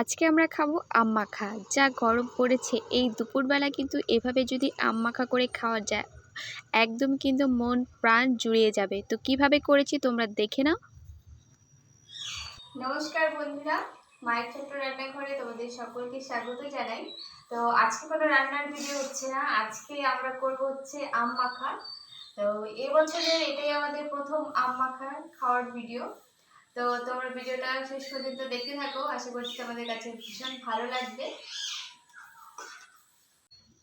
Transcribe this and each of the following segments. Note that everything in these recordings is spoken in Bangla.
আজকে আমরা খাব আম মাখা যা গরম পড়েছে। এই দুপুরবেলা কিন্তু এভাবে যদি আম মাখা করে খাওয়া যায়, একদম কিন্তু মন প্রাণ জুড়িয়ে যাবে। তো কীভাবে করেছি তোমরা দেখে নাও। নমস্কার বন্ধুরা, মায়ের ছোট্ট রান্নাঘরে তোমাদের সকলকে স্বাগত জানাই। তো আজকে কোনো রান্নার ভিডিও হচ্ছে না, আজকে আমরা করব হচ্ছে আম মাখা তো এবছরের এটাই আমাদের প্রথম আম মাখা খাওয়ার ভিডিও তো তোমরা ভিডিওটা শেষ পর্যন্ত দেখতে থাকো। আশা করছি তোমাদের কাছে ভীষণ ভালো লাগবে।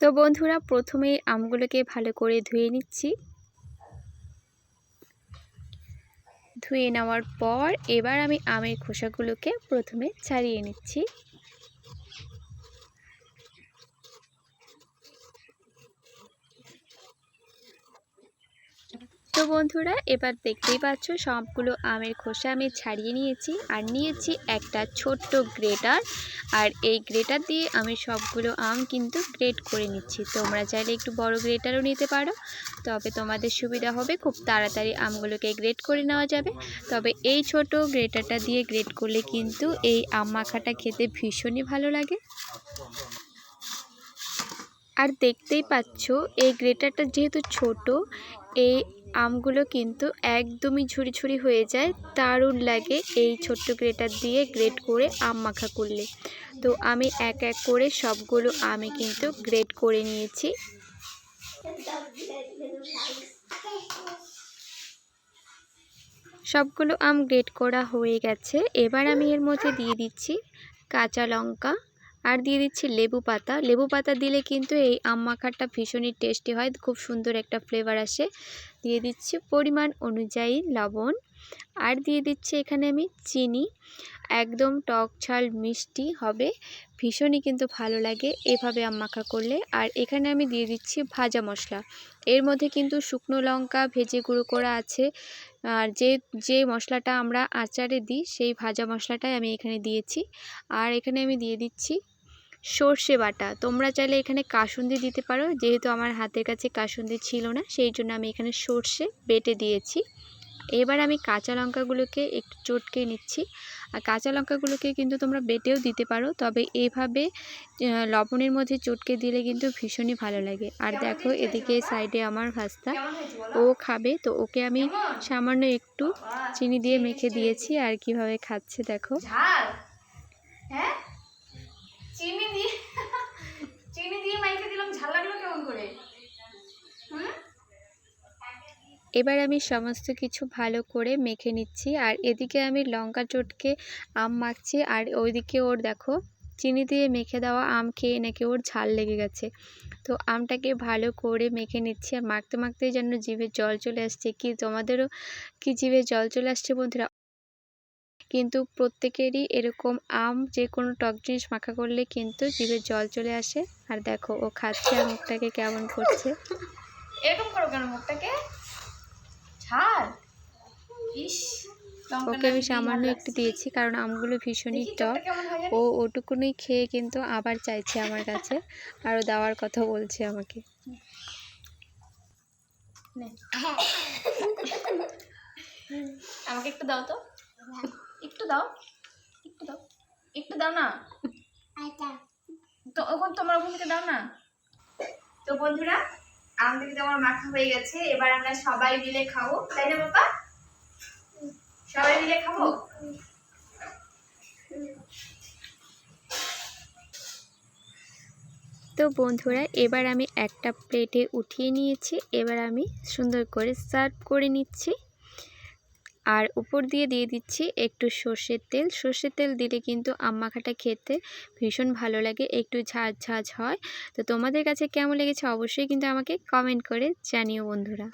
তো বন্ধুরা প্রথমে আমগুলোকে ভালো করে ধুয়ে নিচ্ছি। ধুয়ে নেওয়ার পর এবার আমি আমের খোসাগুলোকে প্রথমে ছাড়িয়ে নিচ্ছি। তো বন্ধুরা, এবার দেখতেই পাচ্ছ সবগুলো আমের খোসা আমি ছাড়িয়ে নিয়েছি আর নিয়েছি একটা ছোট্ট গ্রেটার। আর এই গ্রেটার দিয়ে আমি সবগুলো আম কিন্তু গ্রেট করে নিচ্ছি। তোমরা চাইলে একটু বড় গ্রেটারও নিতে পারো, তবে তোমাদের সুবিধা হবে খুব তাড়াতাড়ি আমগুলোকে গ্রেট করে নেওয়া যাবে। তবে এই ছোট গ্রেটারটা দিয়ে গ্রেট করলে কিন্তু এই আম মাখাটা খেতে ভীষণই ভালো লাগে। আর দেখতেই পাচ্ছ, এই গ্রেটারটা যেহেতু ছোট, এই আমগুলো কিন্তু একদমই ঝুড়ি ঝুড়ি হয়ে যায়। দারুণ লাগে এই ছোট্ট গ্রেটার দিয়ে গ্রেট করে আম মাখা করলে। তো আমি এক এক করে সবগুলো আমি কিন্তু গ্রেট করে নিয়েছি। সবগুলো আম গ্রেট করা হয়ে গেছে। এবার আমি এর মধ্যে দিয়ে দিচ্ছি কাঁচা লঙ্কা। আর দিয়ে দিচ্ছি লেবু পাতা। লেবু পাতা দিলে কিন্তু এই আম মাখাটা ভীষণই টেস্টি হয়, খুব সুন্দর একটা ফ্লেভার আসে। দিয়ে দিচ্ছি পরিমাণ অনুযায়ী লবণ। আর দিয়ে দিচ্ছি এখানে আমি চিনি। একদম টক ঝাল মিষ্টি হবে, ভীষণই কিন্তু ভালো লাগে এভাবে আম মাখা করলে। আর এখানে আমি দিয়ে দিচ্ছি ভাজা মশলা। এর মধ্যে কিন্তু শুকনো লঙ্কা, ভেজে গুঁড়ো করা আছে। আর যে যে মশলাটা আমরা আচারে দিই, সেই ভাজা মশলাটাই আমি এখানে দিয়েছি। আর এখানে আমি দিয়ে দিচ্ছি সর্ষে বাটা। তোমরা চাইলে এখানে কাসুন্দি দিতে পারো। যেহেতু আমার হাতের কাছে কাসুন্দি ছিল না, সেই জন্য আমি এখানে সর্ষে বেটে দিয়েছি। এবার আমি কাঁচা লঙ্কাগুলোকে একটু চটকে নিচ্ছি। আর কাঁচা লঙ্কাগুলোকে কিন্তু তোমরা বেটেও দিতে পারো, তবে এভাবে লবণের মধ্যে চটকে দিলে কিন্তু ভীষণই ভালো লাগে। আর দেখো, এদিকে সাইডে আমার ভাস্তা। ও খাবে, তো ওকে আমি সামান্য একটু চিনি দিয়ে মেখে দিয়েছি। আর কীভাবে খাচ্ছে দেখো হ্যাঁ চিনি দিয়ে চিনি দিয়ে মাইকে দিলাম ঝাল লাগল কেমন করে হুম এবার আমি সমস্ত কিছু ভালো করে মেখে নিচ্ছি। আর এদিকে আমি লঙ্কা চটকে আম মাখছি। আর ওইদিকে ওর দেখো, চিনি দিয়ে মেখে দেওয়া আম খেয়ে নাকি ওর ঝাল লেগে গেছে। তো আমটাকে ভালো করে মেখে নিচ্ছি। আর মাখতে মাখতেই যেন জিভে জল চলে আসছে। কি তোমাদেরও কি জিভে জল চলে আসছে বন্ধুরা? কিন্তু প্রত্যেকেরই এরকম আম যে কোনো টক জিনিস মাখা করলে কিন্তু জিভে জল চলে আসে। আর দেখো, ও খাচ্ছে আর মুখটাকে কেমন করছে। এরকম করো কেন মুখটাকে? ওকে আমি সামান্য একটু দিয়েছি কারণ আমগুলো ভীষণই টক। হয়? ও ওটুকুনি খেয়ে কিন্তু আবার চাইছে আমার কাছে আরও দেওয়ার কথা বলছে আমাকে। আমাকে একটু দাও তো। একটু দাও। একটু দাও। একটু দাও না। তো ওখান তোমার ওখান থেকে দাও না। তো বন্ধুরা আমাদের কিন্তু আমার হয়ে গেছে, এবার আমরা সবাই মিলে খাব। তাই না বাবা? সবাই মিলে খাব? তো বন্ধুরা, এবার আমি একটা প্লেটে উঠিয়ে নিয়েছি, এবার আমি সুন্দর করে সার্ভ করে নিচ্ছি। আর উপর দিয়ে দিয়ে দিচ্ছি একটু সর্ষের তেল। সর্ষের তেল দিলে কিন্তু আম মাখাটা খেতে ভীষণ ভালো লাগে, একটু ঝাঁঝ ঝাঁঝ হয়। তো তোমাদের কাছে কেমন লেগেছে অবশ্যই কিন্তু আমাকে কমেন্ট করে জানিও বন্ধুরা।